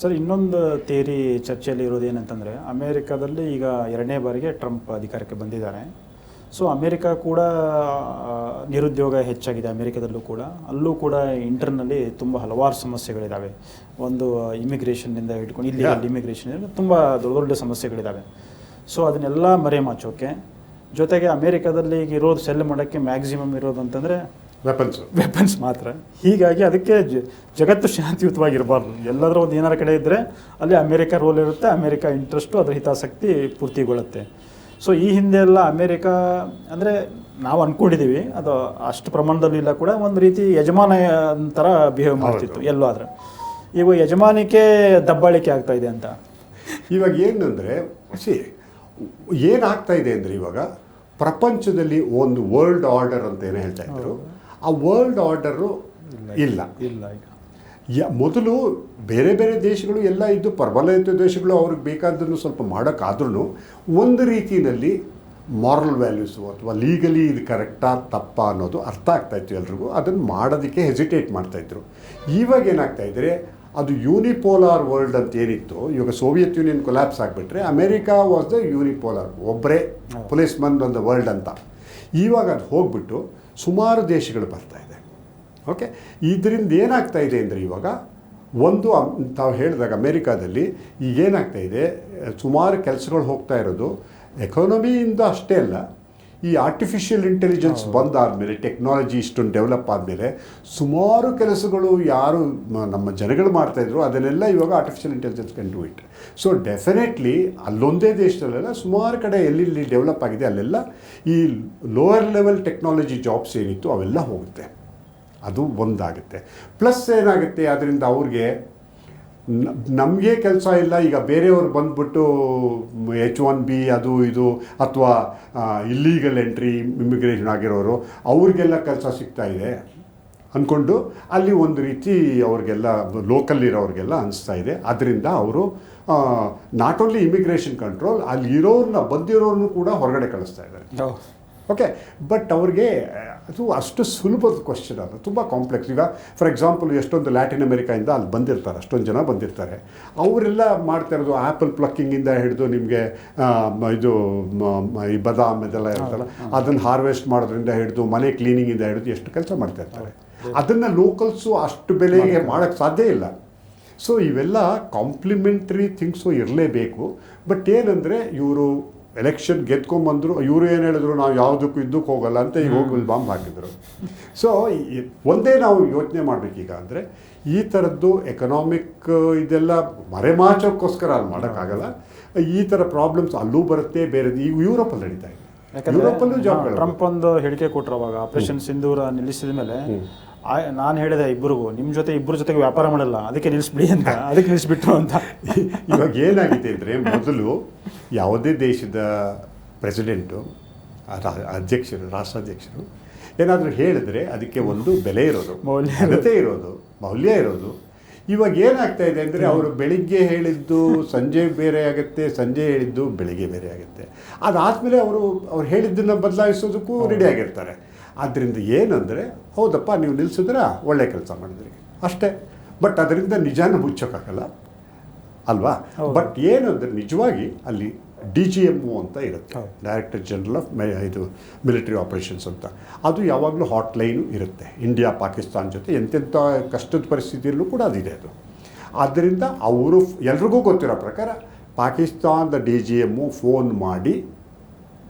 Sir ಇನ್ನೊಂದು theory ಚರ್ಚೆಯಲ್ಲಿ ಇರೋದು ಏನಂತಂದರೆ ಅಮೇರಿಕಾದಲ್ಲಿ ಈಗ ಎರಡನೇ ಬಾರಿಗೆ ಟ್ರಂಪ್ ಅಧಿಕಾರಕ್ಕೆ ಬಂದಿದ್ದಾರೆ. ಸೊ ಅಮೇರಿಕ ಕೂಡ ನಿರುದ್ಯೋಗ ಹೆಚ್ಚಾಗಿದೆ ಅಮೇರಿಕದಲ್ಲೂ ಕೂಡ. ಅಲ್ಲೂ ಕೂಡ ಇಂಟರ್ನಲ್ಲಿ ತುಂಬ ಹಲವಾರು ಸಮಸ್ಯೆಗಳಿದ್ದಾವೆ ಒಂದು ಇಮಿಗ್ರೇಷನ್ನಿಂದ ಹಿಡ್ಕೊಂಡು ಇಲ್ಲಿ ಅಲ್ಲಿ ಇಮಿಗ್ರೇಷನ್ ತುಂಬ ದೊಡ್ಡ ದೊಡ್ಡ ಸಮಸ್ಯೆಗಳಿದ್ದಾವೆ ಸೊ ಅದನ್ನೆಲ್ಲ ಮರೆಮಾಚೋಕೆ ಜೊತೆಗೆ ಅಮೇರಿಕಾದಲ್ಲಿ ಈಗ ಇರೋದು ಸೆಲ್ ಮಾಡೋಕ್ಕೆ ಮ್ಯಾಕ್ಸಿಮಮ್ ಇರೋದು ಅಂತಂದರೆ ವೆಪನ್ಸು ವೆಪನ್ಸ್ ಮಾತ್ರ. ಹೀಗಾಗಿ ಅದಕ್ಕೆ ಜಗತ್ತು ಶಾಂತಿಯುತವಾಗಿರಬಾರ್ದು. ಎಲ್ಲಾದರೂ ಒಂದು ಏನಾರ ಕಡೆ ಇದ್ದರೆ ಅಲ್ಲಿ ಅಮೇರಿಕ ರೋಲ್ ಇರುತ್ತೆ ಅಮೇರಿಕ ಇಂಟ್ರೆಸ್ಟು ಅದರ ಹಿತಾಸಕ್ತಿ ಪೂರ್ತಿಗೊಳ್ಳುತ್ತೆ. ಸೊ ಈ ಹಿಂದೆ ಎಲ್ಲ ಅಮೇರಿಕ ಅಂದರೆ ನಾವು ಅಂದ್ಕೊಂಡಿದ್ದೀವಿ ಅದು ಅಷ್ಟು ಪ್ರಮಾಣದಲ್ಲಿ ಇಲ್ಲ ಕೂಡ. ಒಂದು ರೀತಿ ಯಜಮಾನ ಥರ ಬಿಹೇವ್ ಮಾಡ್ತಿತ್ತು ಎಲ್ಲೋ ಆದರೆ ಈಗ ಯಜಮಾನಿಕೆ ದಬ್ಬಾಳಿಕೆ ಆಗ್ತಾ ಇದೆ ಅಂತ. ಇವಾಗ ಏನಂದರೆ ಸಿ ಏನಾಗ್ತಾ ಇದೆ ಅಂದರೆ ಇವಾಗ ಪ್ರಪಂಚದಲ್ಲಿ ಒಂದು ವರ್ಲ್ಡ್ ಆರ್ಡರ್ ಅಂತ ಏನು ಹೇಳ್ತಾ ಇದ್ರು. ಆ ವರ್ಲ್ಡ್ ಆರ್ಡರು ಇಲ್ಲ ಇಲ್ಲ. ಈಗ ಯ ಮೊದಲು ಬೇರೆ ಬೇರೆ ದೇಶಗಳು ಎಲ್ಲ ಇದ್ದು ಪ್ರಬಲಯುತ ದೇಶಗಳು ಅವ್ರಿಗೆ ಬೇಕಾದ್ದನ್ನು ಸ್ವಲ್ಪ ಮಾಡೋಕ್ಕಾದ್ರೂ ಒಂದು ರೀತಿಯಲ್ಲಿ ಮಾರಲ್ ವ್ಯಾಲ್ಯೂಸು ಅಥವಾ ಲೀಗಲಿ ಇದು ಕರೆಕ್ಟಾ ತಪ್ಪ ಅನ್ನೋದು ಅರ್ಥ ಆಗ್ತಾಯಿತ್ತು ಎಲ್ರಿಗೂ. ಅದನ್ನು ಮಾಡೋದಕ್ಕೆ ಹೆಸಿಟೇಟ್ ಮಾಡ್ತಾಯಿದ್ರು ಇವಾಗ ಏನಾಗ್ತಾಯಿದ್ರೆ ಅದು ಯೂನಿಪೋಲಾರ್ ವರ್ಲ್ಡ್ ಅಂತ ಏನಿತ್ತು ಇವಾಗ ಸೋವಿಯತ್ ಯೂನಿಯನ್ ಕೊಲ್ಯಾಪ್ಸ್ ಆಗಿಬಿಟ್ರೆ ಅಮೇರಿಕಾ ವಾಸ್ ದ ಯೂನಿಪೋಲಾರ್ ಒಬ್ಬರೇ ಪೊಲೀಸ್ ಮನ್ ಒಂದು ದ ವರ್ಲ್ಡ್ ಅಂತ. ಇವಾಗ ಅದು ಹೋಗ್ಬಿಟ್ಟು ಸುಮಾರು ದೇಶಗಳು ಬರ್ತಾ ಇದೆ. ಓಕೆ ಇದರಿಂದ ಏನಾಗ್ತಾ ಇದೆ ಅಂದರೆ ಇವಾಗ ಒಂದು ತಾವು ಹೇಳಿದಾಗ ಅಮೇರಿಕಾದಲ್ಲಿ ಈಗ ಏನಾಗ್ತಾ ಇದೆ, ಸುಮಾರು ಕೆಲಸಗಳು ಹೋಗ್ತಾ ಇರೋದು. ಎಕಾನಮಿಯಿಂದ ಅಷ್ಟೇ ಅಲ್ಲ ಈ ಆರ್ಟಿಫಿಷಿಯಲ್ ಇಂಟೆಲಿಜೆನ್ಸ್ ಬಂದಾದಮೇಲೆ ಟೆಕ್ನಾಲಜಿ ಇಷ್ಟೊಂದು ಡೆವಲಪ್ ಆದಮೇಲೆ ಸುಮಾರು ಕೆಲಸಗಳು ಯಾರು ನಮ್ಮ ಜನಗಳು ಮಾಡ್ತಾಯಿದ್ರು ಅದನ್ನೆಲ್ಲ ಇವಾಗ artificial intelligence can do it so definitely ಅಲ್ಲೊಂದೇ ದೇಶದಲ್ಲೆಲ್ಲ ಸುಮಾರು ಕಡೆ ಎಲ್ಲೆಲ್ಲಿ ಡೆವಲಪ್ ಆಗಿದೆ ಅಲ್ಲೆಲ್ಲ ಈ ಲೋವರ್ ಲೆವೆಲ್ ಟೆಕ್ನಾಲಜಿ ಜಾಬ್ಸ್ ಏನಿತ್ತು ಅವೆಲ್ಲ ಹೋಗುತ್ತೆ. ಅದು ಒಂದಾಗುತ್ತೆ. ಪ್ಲಸ್ ಏನಾಗುತ್ತೆ ಅದರಿಂದ ಅವ್ರಿಗೆ ನಮಗೆ ಕೆಲಸ ಇಲ್ಲ. ಈಗ ಬೇರೆಯವ್ರು ಬಂದ್ಬಿಟ್ಟು ಎಚ್ ಒನ್ ಬಿ ಅದು ಇದು ಅಥವಾ ಇಲ್ಲೀಗಲ್ ಎಂಟ್ರಿ ಇಮಿಗ್ರೇಷನ್ ಆಗಿರೋರು, ಅವ್ರಿಗೆಲ್ಲ ಕೆಲಸ ಸಿಗ್ತಾ ಇದೆ ಅಂದ್ಕೊಂಡು ಅಲ್ಲಿ ಒಂದು ರೀತಿ ಅವ್ರಿಗೆಲ್ಲ ಲೋಕಲ್ ಇರೋರಿಗೆಲ್ಲ ಅನಿಸ್ತಾ ಇದೆ. ಅದರಿಂದ ಅವರು ನಾಟ್ ಓನ್ಲಿ ಇಮಿಗ್ರೇಷನ್ ಕಂಟ್ರೋಲ್ ಅಲ್ಲಿ ಇರೋರನ್ನ ಬಂದಿರೋರನ್ನು ಕೂಡ ಹೊರಗಡೆ ಕಳಿಸ್ತಾ ಇದ್ದಾರೆ. ಓಕೆ ಬಟ್ ಅವ್ರಿಗೆ ಅದು ಅಷ್ಟು ಸುಲಭದ ಕ್ವಶನ್ ಅದು. ತುಂಬ ಕಾಂಪ್ಲೆಕ್ಸ್ ಈಗ ಫಾರ್ ಎಕ್ಸಾಂಪಲ್ ಎಷ್ಟೊಂದು ಲ್ಯಾಟಿನ್ ಅಮೆರಿಕಾಯಿಂದ ಅಲ್ಲಿ ಬಂದಿರ್ತಾರೆ ಅಷ್ಟೊಂದು ಜನ ಬಂದಿರ್ತಾರೆ. ಅವರೆಲ್ಲ ಮಾಡ್ತಾ ಇರೋದು ಆ್ಯಪಲ್ ಪ್ಲಕ್ಕಿಂಗಿಂದ ಹಿಡಿದು ನಿಮಗೆ ಇದು ಈ ಬದಾಮ್ ಇದೆಲ್ಲ ಇರುತ್ತಲ್ಲ ಅದನ್ನು ಹಾರ್ವೆಸ್ಟ್ ಮಾಡೋದ್ರಿಂದ ಹಿಡಿದು ಮನೆ ಕ್ಲೀನಿಂಗಿಂದ ಹಿಡಿದು ಎಷ್ಟು ಕೆಲಸ ಮಾಡ್ತಾ ಇರ್ತಾರೆ. ಅದನ್ನು ಲೋಕಲ್ಸು ಅಷ್ಟು ಬೆಲೆಗೆ ಮಾಡೋಕ್ಕೆ ಸಾಧ್ಯ ಇಲ್ಲ. ಸೊ ಇವೆಲ್ಲ ಕಾಂಪ್ಲಿಮೆಂಟ್ರಿ ಥಿಂಗ್ಸು ಇರಲೇಬೇಕು. ಬಟ್ ಏನಂದರೆ ಇವರು ಎಲೆಕ್ಷನ್ ಗೆದ್ಕೊಂಬಂದರು ಇವರು ಏನು ಹೇಳಿದ್ರು ನಾವು ಯಾವುದಕ್ಕೂ ಇದ್ದಕ್ಕೆ ಹೋಗಲ್ಲ ಅಂತ ಈಗ ಹೋಗಿ ಬಾಂಬ್ ಹಾಕಿದರು. ಸೊ ಒಂದೇ ನಾವು ಯೋಚನೆ ಮಾಡಬೇಕೀಗ ಅಂದರೆ ಈ ಥರದ್ದು ಎಕನಾಮಿಕ್ ಇದೆಲ್ಲ ಮರೆಮಾಚೋಕ್ಕೋಸ್ಕರ ಅಲ್ಲಿ ಮಾಡೋಕ್ಕಾಗಲ್ಲ. ಈ ಥರ ಪ್ರಾಬ್ಲಮ್ಸ್ ಅಲ್ಲೂ ಬರುತ್ತೆ ಬೇರೆ ಈಗ ಯುರೋಪಲ್ಲಿ ನಡೀತಾ ಇದೆ. ಯುರೋಪಲ್ಲೂ ಟ್ರಂಪ್ ಒಂದು ಹೇಳಿಕೆ ಕೊಟ್ಟರು ಅವಾಗ ಆಪರೇಷನ್ ಸಿಂಧೂರ ನಿಲ್ಲಿಸಿದ ಮೇಲೆ ನಾನು ಹೇಳಿದೆ ಇಬ್ಬರಿಗೂ ನಿಮ್ಮ ಜೊತೆ ಇಬ್ಬರ ಜೊತೆಗೆ ವ್ಯಾಪಾರ ಮಾಡಲ್ಲ ಅದಕ್ಕೆ ನಿಲ್ಲಿಸ್ಬಿಡಿ ಅಂತ ಅದಕ್ಕೆ ನಿಲ್ಲಿಸ್ಬಿಟ್ರು ಅಂತ. ಇವಾಗ ಏನಾಗಿದೆ ಅಂದರೆ ಮೊದಲು ಯಾವುದೇ ದೇಶದ ಪ್ರೆಸಿಡೆಂಟು ಅಧ್ಯಕ್ಷರು ರಾಷ್ಟ್ರಾಧ್ಯಕ್ಷರು ಏನಾದರೂ ಹೇಳಿದ್ರೆ ಅದಕ್ಕೆ ಒಂದು ಬೆಲೆ ಇರೋದು ಮೌಲ್ಯ ಅರ್ಹತೆ ಇರೋದು ಮೌಲ್ಯ ಇರೋದು. ಇವಾಗ ಏನಾಗ್ತಾ ಇದೆ ಅಂದರೆ ಅವರು ಬೆಳಿಗ್ಗೆ ಹೇಳಿದ್ದು ಸಂಜೆ ಬೇರೆ ಆಗುತ್ತೆ ಸಂಜೆ ಹೇಳಿದ್ದು ಬೆಳಿಗ್ಗೆ ಬೇರೆ ಆಗುತ್ತೆ. ಅದಾದಮೇಲೆ ಅವರು ಅವ್ರು ಹೇಳಿದ್ದನ್ನು ಬದಲಾಯಿಸೋದಕ್ಕೂ ರೆಡಿ ಆಗಿರ್ತಾರೆ. ಆದ್ದರಿಂದ ಏನಂದರೆ ಹೌದಪ್ಪ ನೀವು ನಿಲ್ಲಿಸಿದ್ರೆ ಒಳ್ಳೆ ಕೆಲಸ ಮಾಡಿದ್ರಿ. ಅಷ್ಟೇ. ಬಟ್ ಅದರಿಂದ ನಿಜಾನ ಮುಚ್ಚೋಕ್ಕಾಗಲ್ಲ. ಅಲ್ವಾ? ಬಟ್ ಏನಂದರೆ ನಿಜವಾಗಿ ಅಲ್ಲಿ ಡಿ ಜಿ ಎಂ ಅಂತ ಇರುತ್ತೆ. ಡೈರೆಕ್ಟರ್ ಜನರಲ್ ಆಫ್ ಮೆ ಇದು ಮಿಲಿಟರಿ ಆಪರೇಷನ್ಸ್ ಅಂತ. ಅದು ಯಾವಾಗಲೂ ಹಾಟ್ ಲೈನು ಇರುತ್ತೆ. ಇಂಡಿಯಾ ಪಾಕಿಸ್ತಾನ್ ಜೊತೆ ಎಂತೆಂಥ ಕಷ್ಟದ ಪರಿಸ್ಥಿತಿಯಲ್ಲೂ ಕೂಡ ಅದಿದೆ ಅದು. ಆದ್ದರಿಂದ ಅವರು ಎಲ್ರಿಗೂ ಗೊತ್ತಿರೋ ಪ್ರಕಾರ ಪಾಕಿಸ್ತಾನದ ಡಿ ಜಿ ಎಮ್ಮು ಫೋನ್ ಮಾಡಿ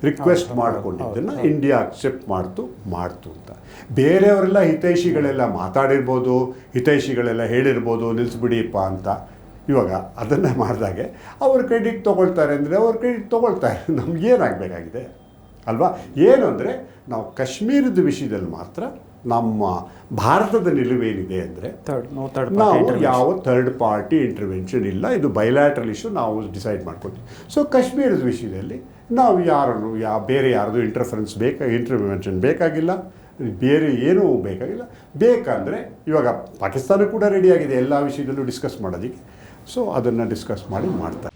ರಿಕ್ವೆಸ್ಟ್ ಮಾಡಿಕೊಂಡಿದ್ದನ್ನು ಇಂಡಿಯಾ ಅಕ್ಸೆಪ್ಟ್ ಮಾಡ್ತು ಮಾಡ್ತು ಅಂತ. ಬೇರೆಯವರೆಲ್ಲ ಹಿತೈಷಿಗಳೆಲ್ಲ ಮಾತಾಡಿರ್ಬೋದು ಹಿತೈಷಿಗಳೆಲ್ಲ ಹೇಳಿರ್ಬೋದು ನಿಲ್ಲಿಸ್ಬಿಡಿಪ್ಪ ಅಂತ. ಇವಾಗ ಅದನ್ನೇ ಮಾಡಿದಾಗೆ ಅವ್ರು ಕ್ರೆಡಿಟ್ ತೊಗೊಳ್ತಾರೆ ಅಂದರೆ ಅವ್ರು ಕ್ರೆಡಿಟ್ ತೊಗೊಳ್ತಾರೆ. ನಮಗೇನಾಗಬೇಕಾಗಿದೆ ಅಲ್ವಾ? ಏನು ಅಂದರೆ ನಾವು ಕಾಶ್ಮೀರದ ವಿಷಯದಲ್ಲಿ ಮಾತ್ರ ನಮ್ಮ ಭಾರತದ ನಿಲುವೇನಿದೆ ಅಂದರೆ ನಾವು ಯಾವ ಥರ್ಡ್ ಪಾರ್ಟಿ ಇಂಟರ್ವೆನ್ಷನ್ ಇಲ್ಲ. ಇದು ಬೈಲ್ಯಾಟ್ರಲ್ ಇಶ್ಯೂ ನಾವು ಡಿಸೈಡ್ ಮಾಡ್ಕೊತೀವಿ. ಸೊ ಕಾಶ್ಮೀರದ ವಿಷಯದಲ್ಲಿ ನಾವು ಯಾರನ್ನು, ಯಾ, ಬೇರೆ ಯಾರದು ಇಂಟರ್ಫರೆನ್ಸ್ ಬೇಕಾ ಇಂಟರ್ವೆನ್ಷನ್ ಬೇಕಾಗಿಲ್ಲ, ಬೇರೆ ಏನೂ ಬೇಕಾಗಿಲ್ಲ. ಬೇಕಂದರೆ ಇವಾಗ ಪಾಕಿಸ್ತಾನ ಕೂಡ ರೆಡಿಯಾಗಿದೆ ಎಲ್ಲ ವಿಷಯದಲ್ಲೂ ಡಿಸ್ಕಸ್ ಮಾಡೋದಕ್ಕೆ. ಸೊ ಅದನ್ನು ಡಿಸ್ಕಸ್ ಮಾಡಿ ಮಾಡ್ತಾರೆ.